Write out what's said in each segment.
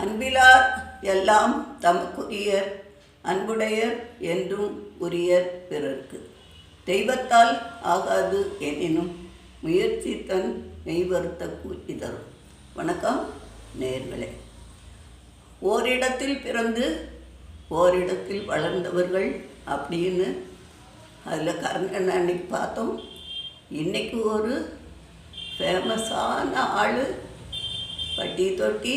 அன்பிலார் எல்லாம் தமக்குரியர் அன்புடையர் என்றும் உரியர் பிறர்க்கு. தெய்வத்தால் ஆகாது எனினும் முயற்சி தன் மெய்வருத்த கூட்டி தரும் வணக்கம் நேர்களே. ஓரிடத்தில் பிறந்து ஓரிடத்தில் வளர்ந்தவர்கள் அப்படின்னு அதில் கர்ணன் அன்னைக்கு பார்த்தோம்? இன்னைக்கு ஒரு ஃபேமஸான ஆள். பட்டி தொட்டி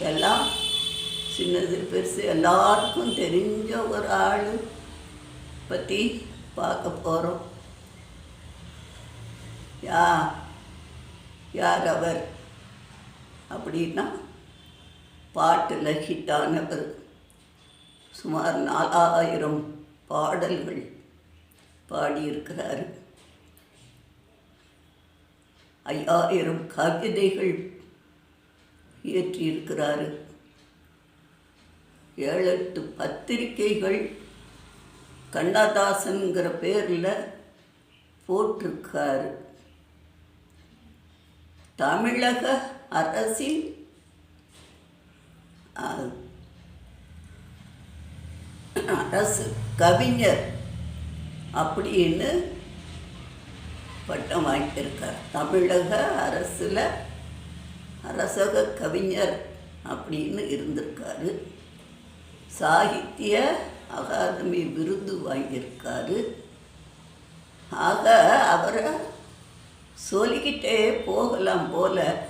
எல்லாம் சின்னது பெருசு எல்லாருக்கும் தெரிஞ்ச ஒரு ஆள் பற்றி பார்க்க போகிறோம் யா யார் அவர்? அப்படின்னா பாட்டில் ஹிட்டானவர் சுமார் நாலாயிரம் பாடல்கள் பாடியிருக்கிறார். ஐயாயிரம் கவிதைகள் இயற்றியிருக்கிறாரு ஏழு எட்டு பத்திரிகைகள் கண்ணதாசன்கிற பேரில் போட்டிருக்கார். தமிழக அரசின் அரசு கவிஞர் அப்படின்னு பட்டம் வாங்கியிருக்கார். தமிழக அரசில் அரசக கவிஞர் அப்படின்னு இருந்திருக்காரு. சாகித்ய அகாதமி விருது வாங்கியிருக்காரு. ஆக அவரை சொல்லிக்கிட்டே போகலாம் போல.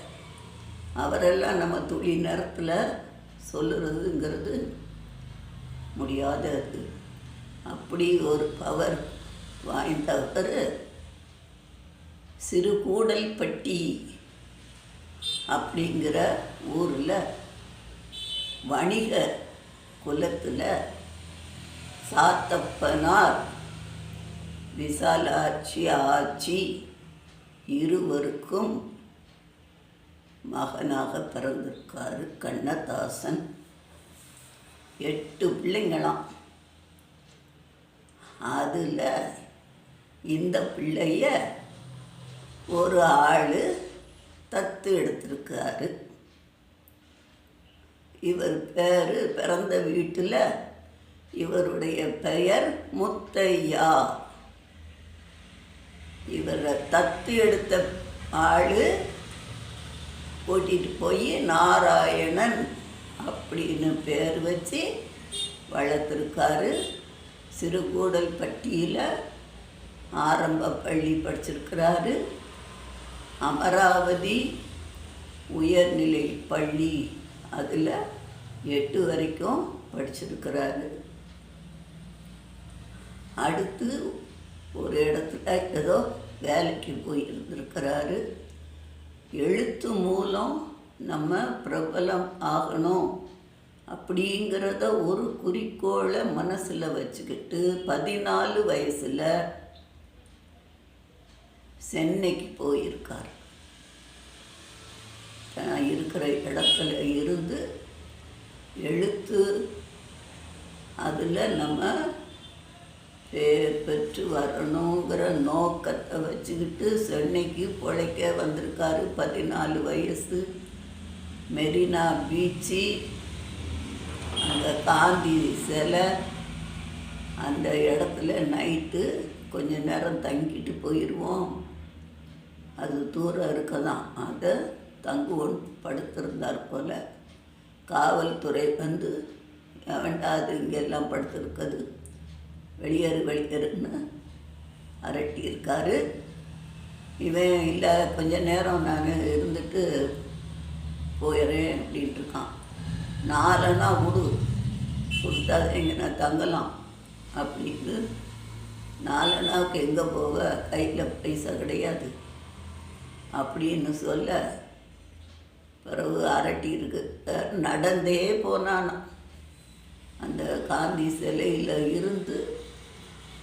அவரெல்லாம் நம்ம துளி நேரத்தில் சொல்லுறதுங்கிறது முடியாதது. அப்படி ஒரு பவர் வாய்ந்தவர் சிறுகூடல்பட்டி அப்படிங்கிற ஊரில் வணிக குலத்தில் சாத்தப்பனார் விசாலாட்சி ஆட்சி இருவருக்கும் மகனாக பிறந்திருக்காரு கண்ணதாசன். எட்டு பிள்ளைங்களாம். அதில் இந்த பிள்ளைய ஒரு ஆள் தத்து எடுத்திருக்காரு. இவர் பேர் பிறந்த வீட்டில் இவருடைய பெயர் முத்தையா. இவரை தத்து எடுத்த ஆள் கூட்டிகிட்டு போய் நாராயணன் அப்படின்னு பேர் வச்சு வளர்த்துருக்காரு. சிறுகூடல்பட்டியில் ஆரம்ப பள்ளி படிச்சிருக்கிறாரு. அமராவதி உயர்நிலை பள்ளி அதில் எட்டு வரைக்கும் படிச்சிருக்கிறாரு. அடுத்து ஒரு இடத்துல ஏதோ வேலைக்கு போயிருந்திருக்கிறாரு எழுத்து மூலம் நம்ம பிரபலம் ஆகணும் அப்படிங்கிறத ஒரு குறிக்கோளை மனசில் வச்சுக்கிட்டு பதினாலு வயசில் சென்னைக்கு போயிருக்கார். இருக்கிற இடத்துல இருந்து எழுத்து அதில் நம்ம பேர் பெற்று வரணுங்கிற நோக்கத்தை வச்சுக்கிட்டு சென்னைக்கு பிழைக்க வந்திருக்காரு. பதினாலு வயசு. மெரினா பீச்சு அந்த காந்தி சிலை அந்த இடத்துல நைட்டு கொஞ்ச நேரம் தங்கிட்டு போயிடுவோம் அது தூரம் இருக்கதான். அதை தங்குவோம் படுத்திருந்தார் போல. காவல்துறை வந்து வேண்டா அது இங்கெல்லாம் படுத்திருக்குது? வெளியேறு வெளியேறுன்னு அரட்டியிருக்காரு. இவன் இல்லை கொஞ்ச நேரம் நான் இருந்துட்டு போயிடுறேன் அப்படின்ட்டு இருக்கான் நாலனா விடு கொடுத்தா எங்கே நான் தங்கலாம் அப்படின்னு. நாலனாவுக்கு எங்கே போக கையில் பைசா கிடையாது. அப்படின்னு சொல்ல பிறகு அரட்டி இருக்கு. நடந்தே போனானா. அந்த காந்தி சிலையில் இருந்து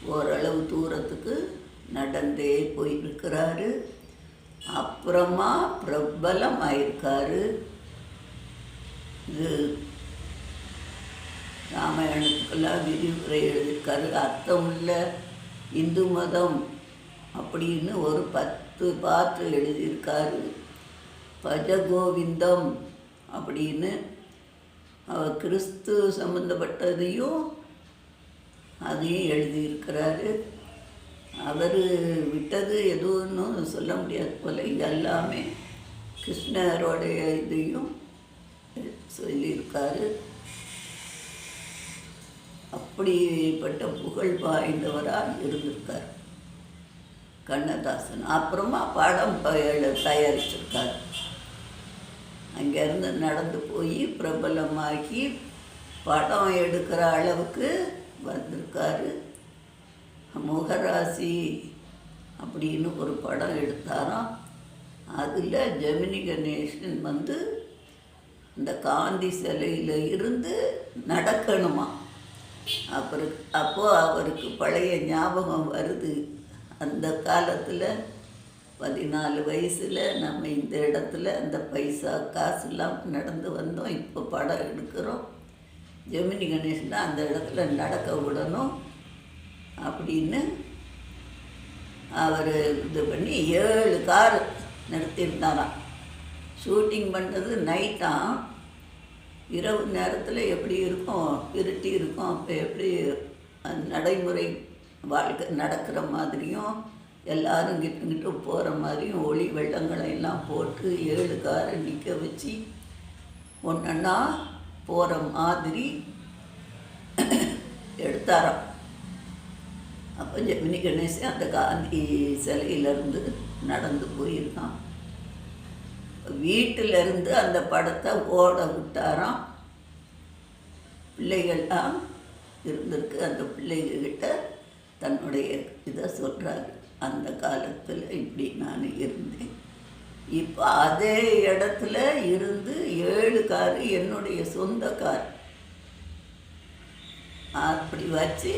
ஓரளவு தூரத்துக்கு நடந்தே போயிருக்கிறாரு அப்புறமா பிரபலம் ஆயிருக்காரு இது ராமாயணத்துக்கெல்லாம் விரிவுரை எழுதியிருக்காரு. அர்த்தமுள்ள இந்து மதம் அப்படின்னு ஒரு பத்து பாட்டு எழுதியிருக்காரு. பஜகோவிந்தம் அப்படின்னு. அவர் கிறிஸ்து சம்மந்தப்பட்டதையும் அதையும் எழுதியிருக்கிறாரு. அவர் விட்டது எதுவும் சொல்ல முடியாது போல இது எல்லாமே கிருஷ்ணரோடைய இதையும் சொல்லியிருக்காரு. அப்படிப்பட்ட புகழ் வாய்ந்தவராக இருந்திருக்கார். கண்ணதாசன். அப்புறமா படம் தயாரிச்சிருக்கார். அங்கேருந்து நடந்து போய் பிரபலமாகி படம் எடுக்கிற அளவுக்கு வந்திருக்காரு. முகராசி அப்படின்னு ஒரு படம் எடுத்தாராம். அதில் ஜெமினி கணேசன் வந்து இந்த காந்தி சிலையில் இருந்து நடக்கணுமா? அப்புறம் அப்போது அவருக்கு பழைய ஞாபகம் வருது. அந்த காலத்தில் பதினாலு வயசில் நம்ம இந்த இடத்துல அந்த பைசா காசுலாம் நடந்து வந்தோம். இப்போ படம் எடுக்கிறோம். ஜெமினி கணேஷன் அந்த இடத்துல நடக்க விடணும் அப்படின்னு அவர் இது பண்ணி ஏழு கார் நிறுத்தியிருந்தாராம் ஷூட்டிங் பண்ணுறது நைட்டாம் இரவு நேரத்தில் எப்படி இருக்கும் இருட்டி இருக்கும் அப்போ எப்படி அந்த நடைமுறை வாழ்க்கை நடக்கிற மாதிரியும் எல்லாரும் கிட்ட போகிற மாதிரியும் ஒளி வெள்ளங்களை எல்லாம் போட்டு ஏழு காரை நிற்க வச்சு ஒன்றா போகிற மாதிரி எடுத்தாராம். அப்போ ஜெமினி கணேசன் அந்த காந்தி சிலையிலேருந்து நடந்து போயிருக்கான். வீட்டில இருந்து அந்த படத்தை ஓட விட்டாராம். பிள்ளைகள்லாம் இருந்திருக்கு. அந்த பிள்ளைகள்கிட்ட தன்னுடைய இதை சொல்கிறாரு அந்த காலத்தில் இப்படி நான் இருந்தேன். இப்போ அதே இடத்துல இருந்து ஏழு காரு என்னுடைய சொந்த கார். அப்படி வச்சு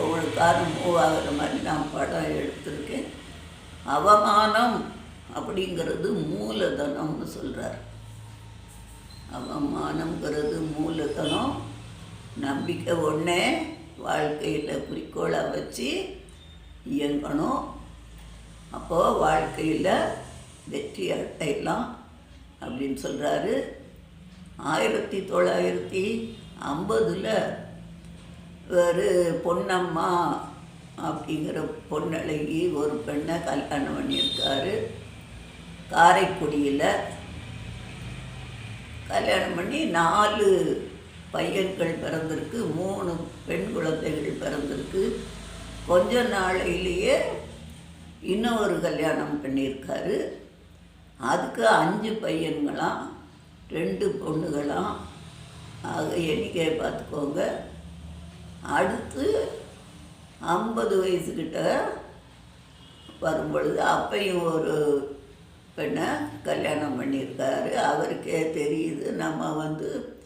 ஒவ்வொரு காரும் மூவ் ஆகிற மாதிரி நான் படம் எடுத்திருக்கேன். அவமானம் அப்படிங்கிறது மூலதனம்னு சொல்கிறார் அவமானங்கிறது மூலதனம். நம்பிக்கை ஒன்று வாழ்க்கையில் குறிக்கோளை வச்சு இயங்கணும். அப்போது வாழ்க்கையில் வெற்றி அடையலாம் அப்படின்னு சொல்கிறாரு ஆயிரத்தி தொள்ளாயிரத்தி ஐம்பதில் ஒரு பொன்னம்மா அப்படிங்கிற பொன்னழகி ஒரு பெண்ணை கல்யாணம் பண்ணியிருக்காரு. காரைக்குடியில் கல்யாணம் பண்ணி நாலு பையன்கள் பிறந்திருக்கு மூணு பெண் குழந்தைகள் பிறந்திருக்கு. கொஞ்ச நாளையிலேயே இன்னொரு கல்யாணம் பண்ணியிருக்காரு. அதுக்கு அஞ்சு பையன்களாம் ரெண்டு பொண்ணுகளாம் ஆக எண்ணிக்கையை பார்த்துக்கோங்க. அடுத்து ஐம்பது வயசுக்கிட்ட வரும்பொழுது அப்பையும் ஒரு பெண்ணை கல்யாணம் பண்ணியிருக்காரு. அவருக்கே தெரியுது நம்ம வந்து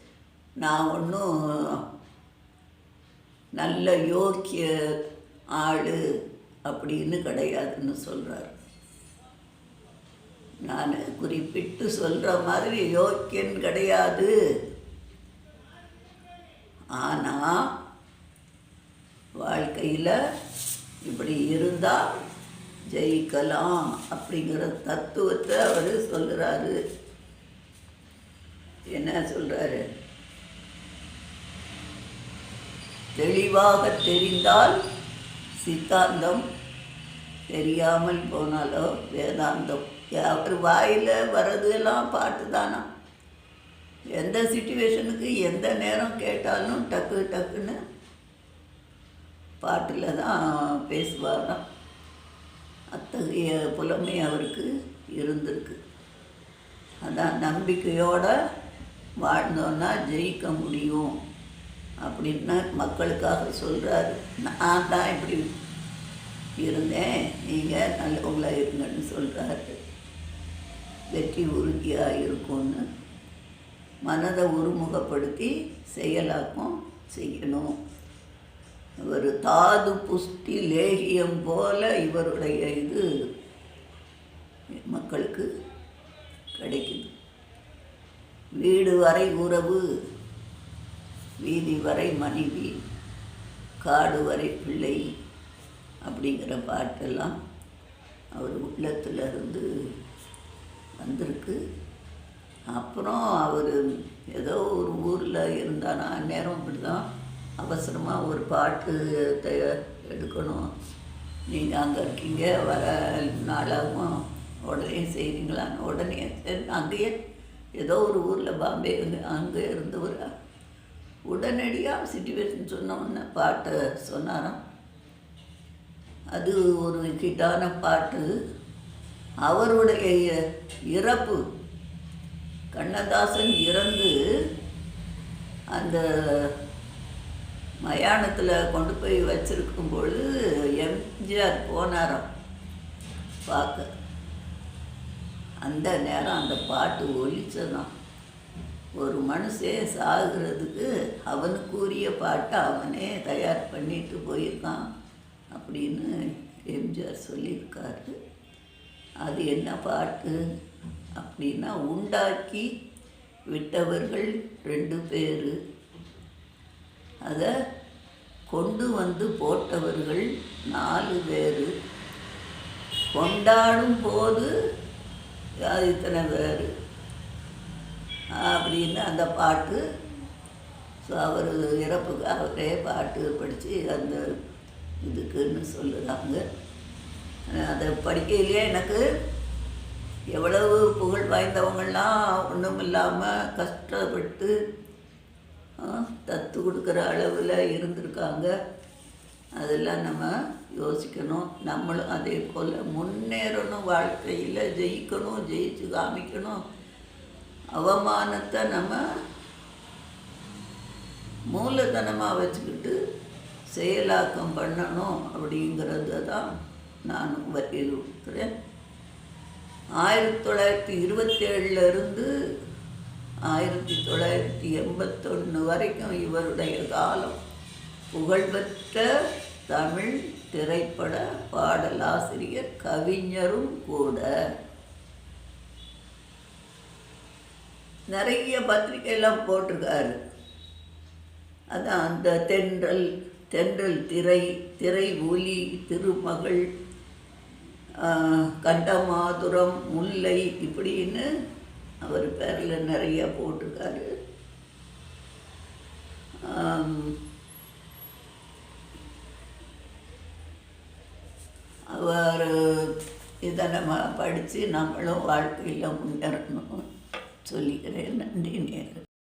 நான் ஒன்றும் நல்ல யோக்கிய ஆள் அப்படின்னு கிடையாதுன்னு சொல்கிறார் நான் குறிப்பிட்டு சொல்கிற மாதிரி யோக்கியன் கிடையாது. ஆனால் வாழ்க்கையில் இப்படி இருந்தால் ஜெயிக்கலாம் அப்படிங்கிற தத்துவத்தை அவர் சொல்கிறாரு என்ன சொல்கிறாரு தெளிவாக தெரிந்தால் சித்தாந்தம் தெரியாமல் போனாலோ வேதாந்தம். அவர் வாயில் வர்றதெல்லாம் பாட்டு தானா எந்த சுச்சுவேஷனுக்கு எந்த நேரம் கேட்டாலும் டக்கு டக்குன்னு பாட்டில் தான் பேசுவாராம். அத்தகைய புலமை அவருக்கு இருந்திருக்கு. அதான் நம்பிக்கையோடு வாழ்ந்தோன்னா ஜெயிக்க முடியும். அப்படின்னா மக்களுக்காக சொல்கிறாரு நான் தான் இப்படி இருந்தேன். நீங்கள் நல்லவங்களாக இருங்கன்னு சொல்கிறாரு வெற்றி உறுதியாக இருக்கும்னு மனதை ஒருமுகப்படுத்தி செயலாக்கம் செய்யணும். ஒரு தாது புஷ்டி லேகியம் போல இவருடைய இது மக்களுக்கு கிடைக்குது. வீடு வரை உறவு வீதி வரை மனைவி காடு வரை பிள்ளை அப்படிங்கிற பாட்டெல்லாம் அவர் உள்ளத்தில் இருந்து வந்திருக்கு. அப்புறம் அவர் ஏதோ ஒரு ஊரில் இருந்தானா அந்நேரம் இப்படி தான் அவசரமாக ஒரு பாட்டு எடுக்கணும். நீங்கள் அங்கே இருக்கீங்க வர நாளாகும் உடனே செய்கிறீங்களான்னு உடனே சரி அங்கேயே ஏதோ ஒரு ஊரில் பாம்பே அங்கே இருந்து ஒரு உடனடியாக சுச்சுவேஷன் சொன்ன பாட்டை சொன்னாராம். அது ஒரு ஹிட்டான பாட்டு. அவருடைய இறப்பு கண்ணதாசன் இறந்து அந்த மயானத்தில் கொண்டு போய் வச்சிருக்கும் பொழுது எம்ஜிஆர் போனாராம் பார்க்க. அந்த நேரம் அந்த பாட்டு ஒலிச்சதான் ஒரு மனுஷன் சாகுறதுக்கு அவனுக்குரிய பாட்டை அவனே தயார் பண்ணிட்டு போயிருக்கான் அப்படின்னு எம்ஜிஆர் சொல்லியிருக்காரு. அது என்ன பாட்டு அப்படின்னா உண்டாக்கி விட்டவர்கள் ரெண்டு பேர். அதை கொண்டு வந்து போட்டவர்கள் நாலு பேர். கொண்டாடும் போது இத்தனை பேர்? அப்படின்னு அந்த பாட்டு ஸோ அவர் இறப்புக்கு அவரே பாட்டு படித்து அந்த இதுக்குன்னு சொல்லுறாங்க. அதை படிக்கையிலேயே எனக்கு எவ்வளவு புகழ் வாய்ந்தவங்கள்லாம் ஒன்றும் இல்லாமல் கஷ்டப்பட்டு தத்து கொடுக்குற அளவில் இருந்திருக்காங்க. அதெல்லாம் நம்ம யோசிக்கணும். நம்மளும் அதே போல் முன்னேறணும் வாழ்க்கையில் ஜெயிக்கணும் ஜெயிச்சு காமிக்கணும். அவமானத்தை நம்ம மூலதனமாக வச்சுக்கிட்டு செயலாக்கம் பண்ணணும் அப்படிங்கிறத தான் நான் வலியுறுத்துகிறேன் ஆயிரத்தி தொள்ளாயிரத்தி இருபத்தேழுலேருந்து ஆயிரத்தி தொள்ளாயிரத்தி எண்பத்தொன்று வரைக்கும் இவருடைய காலம் புகழ்பெற்ற தமிழ் திரைப்பட பாடலாசிரியர் கவிஞரும் கூட. நிறைய பத்திரிக்கையெல்லாம் போட்டிருக்காரு. அதான் அந்த தென்றல் தென்றல் திரை திரை ஒலி திருமகள் கண்டமாதுரம் முல்லை இப்படின்னு அவர் பேரில் நிறைய போட்டிருக்காரு. அவர் இதை நம்ம படித்து நம்மளும் வாழ்க்கையில் முன்னேறணும். சொல்லிக்கிறேன் நன்றி நேரம்